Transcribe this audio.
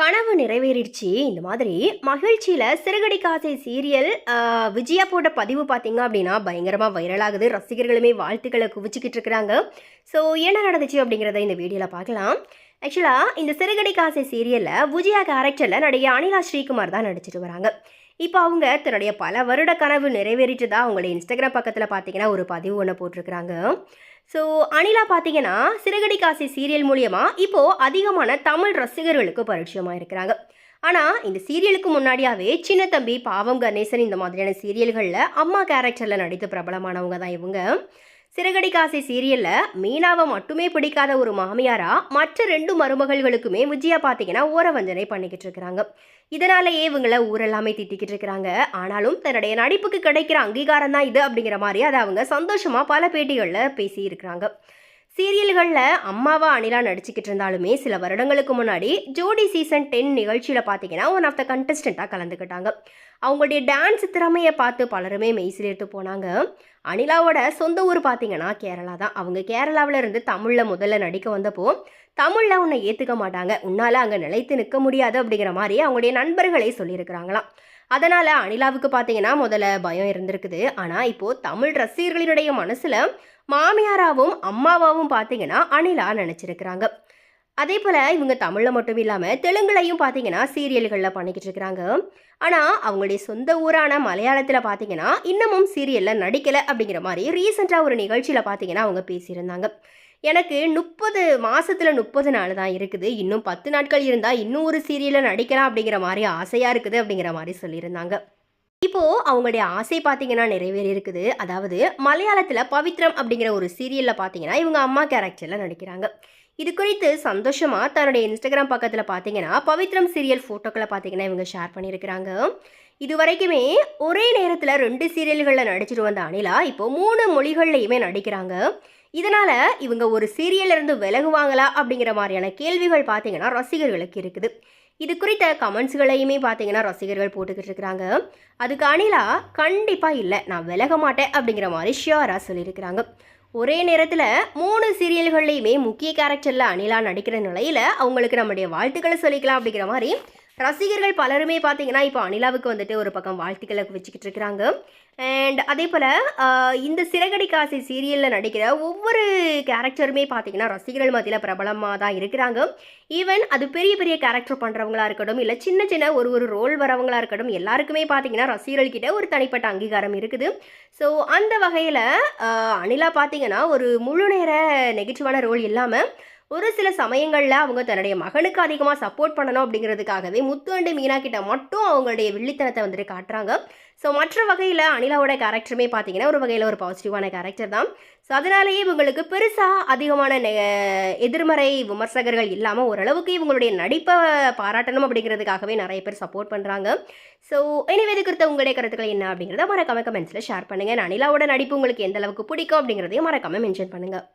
கனவு நிறைவேறிடுச்சு. இந்த மாதிரி மகிழ்ச்சியில் சிறுகடி காசை சீரியல் விஜயா போட்ட பதிவு பார்த்தீங்க அப்படின்னா பயங்கரமாக வைரலாகுது ரசிகர்களுமே வாழ்த்துக்களை குவிச்சிக்கிட்டு இருக்கிறாங்க. ஸோ என்ன நடந்துச்சு அப்படிங்கிறத இந்த வீடியோவில் பார்க்கலாம். ஆக்சுவலாக இந்த சிறுகடி காசை சீரியலில் விஜயா கேரக்டரில் நடிகை அனிலா ஸ்ரீகுமார் தான் நடிச்சிட்டு வராங்க. இப்போ அவங்க தன்னுடைய பல வருட கனவு நிறைவேறிட்டதா அவங்களுடைய இன்ஸ்டாகிராம் பக்கத்தில் பார்த்தீங்கன்னா ஒரு பதிவு ஒன்று போட்டிருக்கிறாங்க. ஸோ அனிலா பார்த்தீங்கன்னா சிறுகடி காசி சீரியல் மூலியமாக இப்போது அதிகமான தமிழ் ரசிகர்களுக்கு பரிச்சயமாக இருக்கிறாங்க. ஆனால் இந்த சீரியலுக்கு முன்னாடியாவே சின்ன தம்பி பாவம் கணேசன் இந்த மாதிரியான சீரியல்களில் அம்மா கேரக்டரில் நடித்து பிரபலமானவங்க தான் இவங்க. சிறகடி காசி சீரியலில் மீனாவை மட்டுமே பிடிக்காத ஒரு மாமியாரா மற்ற ரெண்டு மருமகள்களுக்குமே விஜயா பார்த்தீங்கன்னா ஓரவஞ்சனை பண்ணிக்கிட்டு இருக்கிறாங்க. இதனாலேயே இவங்கள ஊரெல்லாமே திட்டிக்கிட்டு இருக்கிறாங்க. ஆனாலும் தன்னுடைய நடிப்புக்கு கிடைக்கிற அங்கீகாரம் தான் இது அப்படிங்கிற மாதிரி அதை அவங்க சந்தோஷமா பல பேட்டிகளில் பேசியிருக்கிறாங்க. இருக்கிறாங்க சீரியல்களில் அம்மாவா அனிலா நடிச்சுக்கிட்டு இருந்தாலுமே சில வருடங்களுக்கு முன்னாடி ஜோடி சீசன் டென் நிகழ்ச்சியில் பார்த்தீங்கன்னா ஒன் ஆஃப் த கண்டஸ்டண்ட்டாக கலந்துக்கிட்டாங்க. அவங்களுடைய டான்ஸ் திறமையை பார்த்து பலருமே மெய்சிலேர்த்து போனாங்க. அனிலாவோட சொந்த ஊர் பார்த்தீங்கன்னா கேரளா தான். அவங்க கேரளாவில் இருந்து தமிழில் முதல்ல நடிக்க வந்தப்போ தமிழில் உன்னை ஏற்றுக்க மாட்டாங்க. உன்னால் அங்கே நிலைத்து நிற்க முடியாது அப்படிங்கிற மாதிரி அவங்களுடைய நண்பர்களே சொல்லியிருக்கிறாங்களாம். அதனால் அனிலாவுக்கு பார்த்தீங்கன்னா முதல்ல பயம் இருந்திருக்குது. ஆனால் இப்போது தமிழ் ரசிகர்களினுடைய மனசில் மாமியாராவும் அம்மாவாவும் பார்த்தீங்கன்னா அனிலா நினச்சிருக்கிறாங்க. அதே போல் இவங்க தமிழில் மட்டும் இல்லாமல் தெலுங்குலையும் பார்த்தீங்கன்னா சீரியல்களில் பண்ணிக்கிட்டு இருக்கிறாங்க ஆனால் அவங்களுடைய சொந்த ஊரான மலையாளத்தில் பார்த்தீங்கன்னா இன்னமும் சீரியலில் நடிக்கலை அப்படிங்கிற மாதிரி ரீசெண்டாக ஒரு நிகழ்ச்சியில் பார்த்தீங்கன்னா அவங்க பேசியிருந்தாங்க. எனக்கு முப்பது மாதத்தில் முப்பது நாள் தான் இருக்குது. இன்னும் பத்து நாட்கள் இருந்தால் இன்னும் ஒரு சீரியலில் நடிக்கலாம் அப்படிங்கிற மாதிரி ஆசையாக இருக்குது அப்படிங்கிற மாதிரி சொல்லியிருந்தாங்க. இப்போ அவங்களுடைய ஆசை பார்த்தீங்கன்னா நிறைவேறி இருக்குது அதாவது மலையாளத்தில் பவித்ரம் அப்படிங்கிற ஒரு சீரியலில் பார்த்தீங்கன்னா இவங்க அம்மா கேரக்டரில் நடிக்கிறாங்க. இது குறித்து சந்தோஷமாக தன்னுடைய இன்ஸ்டாகிராம் பக்கத்தில் பார்த்தீங்கன்னா பவித்ரம் சீரியல் ஃபோட்டோக்களை பார்த்தீங்கன்னா இவங்க ஷேர் பண்ணியிருக்கிறாங்க. இது வரைக்குமே ஒரே நேரத்தில் ரெண்டு சீரியல்களில் நடிச்சிட்டு வந்த அனிலா இப்போ மூணு மொழிகள்லையுமே நடிக்கிறாங்க. இதனால் இவங்க ஒரு சீரியல்லேருந்து விலகுவாங்களா அப்படிங்கிற மாதிரியான கேள்விகள் பார்த்தீங்கன்னா ரசிகர்களுக்கு இருக்குது. இது குறித்த கமெண்ட்ஸ்களையுமே பார்த்தீங்கன்னா ரசிகர்கள் போட்டுக்கிட்டு இருக்கிறாங்க அதுக்கு அனிலா கண்டிப்பாக இல்லை நான் விலக மாட்டேன் அப்படிங்கிற மாதிரி ஷியோராக சொல்லியிருக்கிறாங்க. ஒரே நேரத்தில் மூணு சீரியல்கள்லையுமே முக்கிய கேரக்டரில் அனிலா நடிக்கிற நிலையில் அவங்களுக்கு நம்முடைய வாழ்த்துக்களை சொல்லிக்கலாம் அப்படிங்கிற மாதிரி ரசிகர்கள் பலருமே பார்த்தீங்கன்னா இப்போ அனிலாவுக்கு வந்துட்டு ஒரு பக்கம் வாழ்த்துக்களை வச்சுக்கிட்டு இருக்கிறாங்க. அண்ட் அதே போல் இந்த சிறகடி காசி சீரியலில் நடிக்கிற ஒவ்வொரு கேரக்டருமே பார்த்தீங்கன்னா ரசிகர்கள் மத்தியில் பிரபலமாக தான் இருக்கிறாங்க. ஈவன் அது பெரிய பெரிய கேரக்டர் பண்ணுறவங்களா இருக்கட்டும் இல்லை சின்ன சின்ன ஒரு ஒரு ரோல் வரவங்களா இருக்கட்டும் எல்லாருக்குமே பார்த்தீங்கன்னா ரசிகர்கள்கிட்ட ஒரு தனிப்பட்ட அங்கீகாரம் இருக்குது. ஸோ அந்த வகையில் அனிலா பார்த்தீங்கன்னா ஒரு முழு நேர நெகட்டிவான ரோல் இல்லாமல் ஒரு சில சமயங்களில் அவங்க தன்னுடைய மகனுக்கு அதிகமாக சப்போர்ட் பண்ணணும் அப்படிங்கிறதுக்காகவே முத்து அண்டு மீனா கிட்ட மட்டும் அவங்களுடைய வில்லித்தனத்தை வந்துட்டு காட்டுறாங்க. ஸோ மற்ற வகையில் அனிலாவோட கேரக்டருமே பார்த்தீங்கன்னா ஒரு வகையில் ஒரு பாசிட்டிவான கேரக்டர் தான். ஸோ அதனாலேயே இவங்களுக்கு பெருசாக அதிகமான நெ எதிர்மறை விமர்சகர்கள் இல்லாமல் ஓரளவுக்கு இவங்களுடைய நடிப்பை பாராட்டணும் அப்படிங்கிறதுக்காகவே நிறைய பேர் சப்போர்ட் பண்ணுறாங்க ஸோ எனவே இது குறித்த உங்களுடைய கருத்துக்கள் என்ன அப்படிங்கிறத மறக்காம கமெண்ட்ஸில் ஷேர் பண்ணுங்கள் அனிலாவோட நடிப்பு உங்களுக்கு எந்த அளவுக்கு பிடிக்கும் அப்படிங்கிறதையும் மறக்காம மென்ஷன் பண்ணுங்கள்